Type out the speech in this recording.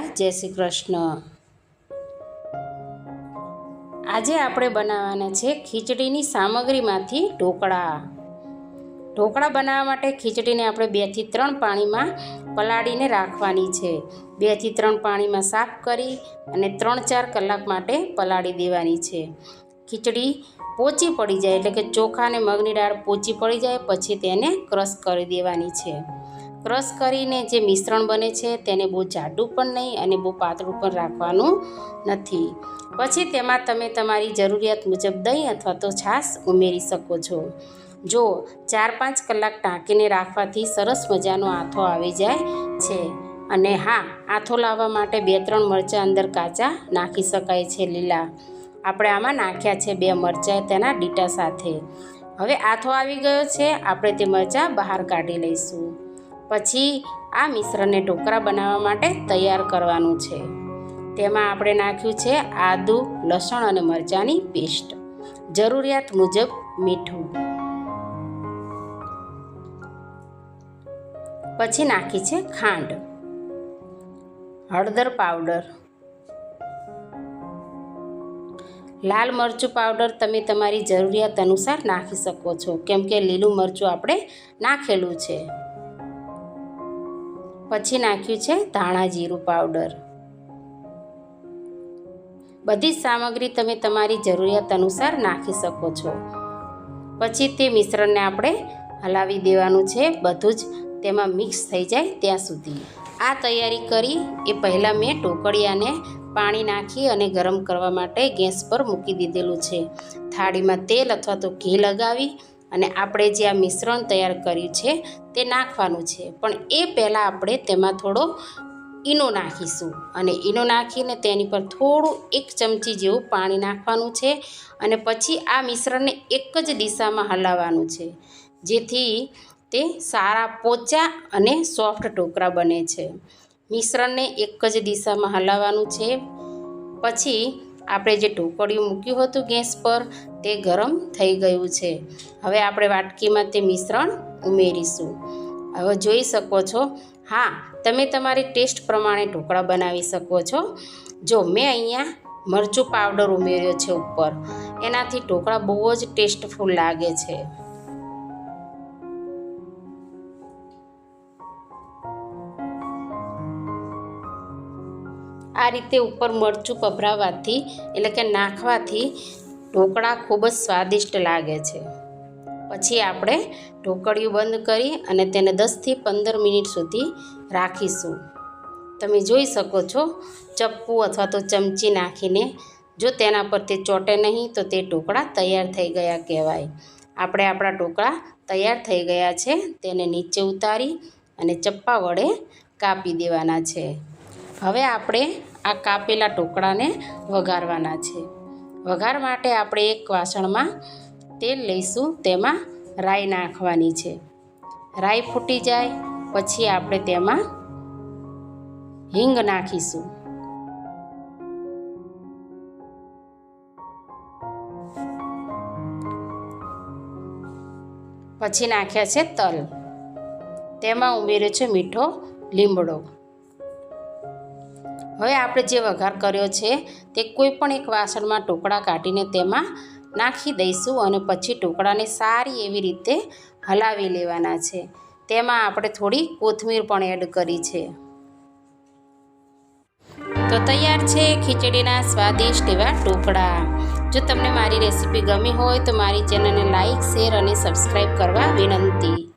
દાદા જય શ્રી કૃષ્ણ. આજે આપણે બનાવવાના છે ખીચડીની સામગ્રીમાંથી ઢોકળા. ઢોકળા બનાવવા માટે ખીચડીને આપણે બેથી ત્રણ પાણીમાં પલાળીને રાખવાની છે. બેથી ત્રણ પાણીમાં સાફ કરી અને ત્રણ ચાર કલાક માટે પલાળી દેવાની છે. ખીચડી પોચી પડી જાય એટલે કે ચોખા અને મગની દાળ પોચી પડી જાય, પછી તેને ક્રશ કરી દેવાની છે. ક્રશ કરીને જે મિશ્રણ બને છે તેને બહુ જાડું પણ નહીં અને બહુ પાતળું પણ રાખવાનું નથી. પછી તેમાં તમે તમારી જરૂરિયાત મુજબ દહીં અથવા તો છાશ ઉમેરી શકો છો. જો ચાર પાંચ કલાક ટાંકીને રાખવાથી સરસ મજાનો આથો આવી જાય છે. અને હા, આથો લાવવા માટે બે ત્રણ મરચાં અંદર કાચા નાખી શકાય છે લીલા. આપણે આમાં નાખ્યા છે બે મરચાં તેના ડીટા સાથે. હવે આથો આવી ગયો છે, આપણે તે મરચાં બહાર કાઢી લઈશું. પછી આ મિશ્રણને ઢોકળા બનાવવા માટે તૈયાર કરવાનું છે. તેમાં આપણે નાખ્યું છે આદુ, લસણ અને મરચાંની પેસ્ટ. જરૂરિયાત મુજબ મીઠું. પછી નાખી છે ખાંડ. હળદર પાવડર. લાલ મરચું પાવડર તમે તમારી જરૂરિયાત અનુસાર નાખી શકો છો. કેમ કે લીલું મરચું આપણે નાખેલું છે. પછી નાખ્યું છે ધાણા જીરું પાવડર. બધી જ સામગ્રી તમે તમારી જરૂરિયાત અનુસાર નાખી શકો છો. પછી તે મિશ્રણને આપણે હલાવી દેવાનું છે બધું જ તેમાં મિક્સ થઈ જાય ત્યાં સુધી. આ તૈયારી કરી એ પહેલાં મેં ઢોકળિયાને પાણી નાખી અને ગરમ કરવા માટે ગેસ પર મૂકી દીધેલું છે. થાળીમાં તેલ અથવા તો ઘી લગાવી અને આપણે જે આ મિશ્રણ તૈયાર કર્યું છે, તે નાખવાનું છે. પણ એ પહેલાં આપણે તેમાં થોડો ઈનો નાખીશું. અને ઈનો નાખીને તેની પર થોડું એક ચમચી જેવું પાણી નાખવાનું છે અને પછી આ મિશ્રણને એક જ દિશામાં હલાવવાનું છે, જેથી તે સારા પોચા અને સોફ્ટ ટોકરા બને છે. મિશ્રણને એક જ દિશામાં હલાવવાનું છે. પછી આપણે જે ઢોકળિયું મૂક્યું હતું ગેસ પર, તે ગરમ થઈ ગયું છે. હવે આપણે વાટકીમાં તે મિશ્રણ ઉમેરીશું. હવે જોઈ શકો છો, હા, તમે તમારી ટેસ્ટ પ્રમાણે ઢોકળા બનાવી શકો છો. જો, મેં અહીંયા મરચું પાવડર ઉમેર્યો છે ઉપર. એનાથી ઢોકળા બહુ જ ટેસ્ટફુલ લાગે છે. આ રીતે ઉપર મરચું પભરાવવાથી એટલે કે નાખવાથી ઢોકળા ખૂબ જ સ્વાદિષ્ટ લાગે છે. પછી આપણે ઢોકળિયું બંધ કરી અને તેને દસથી પંદર મિનિટ સુધી રાખીશું. તમે જોઈ શકો છો, ચપ્પુ અથવા તો ચમચી નાખીને જો તેના પર તે ચોટે નહીં તો તે ઢોકળા તૈયાર થઈ ગયા કહેવાય. આપણે આપણા ઢોકળા તૈયાર થઈ ગયા છે, તેને નીચે ઉતારી અને ચપ્પા વડે કાપી દેવાના છે. હવે આપણે આ કાપેલા ટોકડાને વઘારવાના છે. વઘાર માટે આપણે એક વાસણમાં તેલ લઈશું, તેમાં રાઈ નાખવાની છે. રાઈ ફૂટી જાય, પછી આપણે તેમાં હિંગ નાખીશું. પછી નાખ્યા છે તલ. તેમાં ઉમેર્યો છે મીઠો લીમડો. હવે આપણે જે વઘાર કર્યો છે તે કોઈ પણ એક વાસણમાં ટુકડા કાઢીને તેમાં નાખી દઈશું અને પછી ટુકડાને સારી એવી રીતે હલાવી લેવાના છે. તેમાં આપણે થોડી કોથમીર પણ એડ કરી છે. તો તૈયાર છે ખીચડીના સ્વાદિષ્ટ એવા ટુકડા. જો તમને મારી રેસીપી ગમી હોય તો મારી ચેનલને લાઇક શેર અને સબસ્ક્રાઈબ કરવા વિનંતી.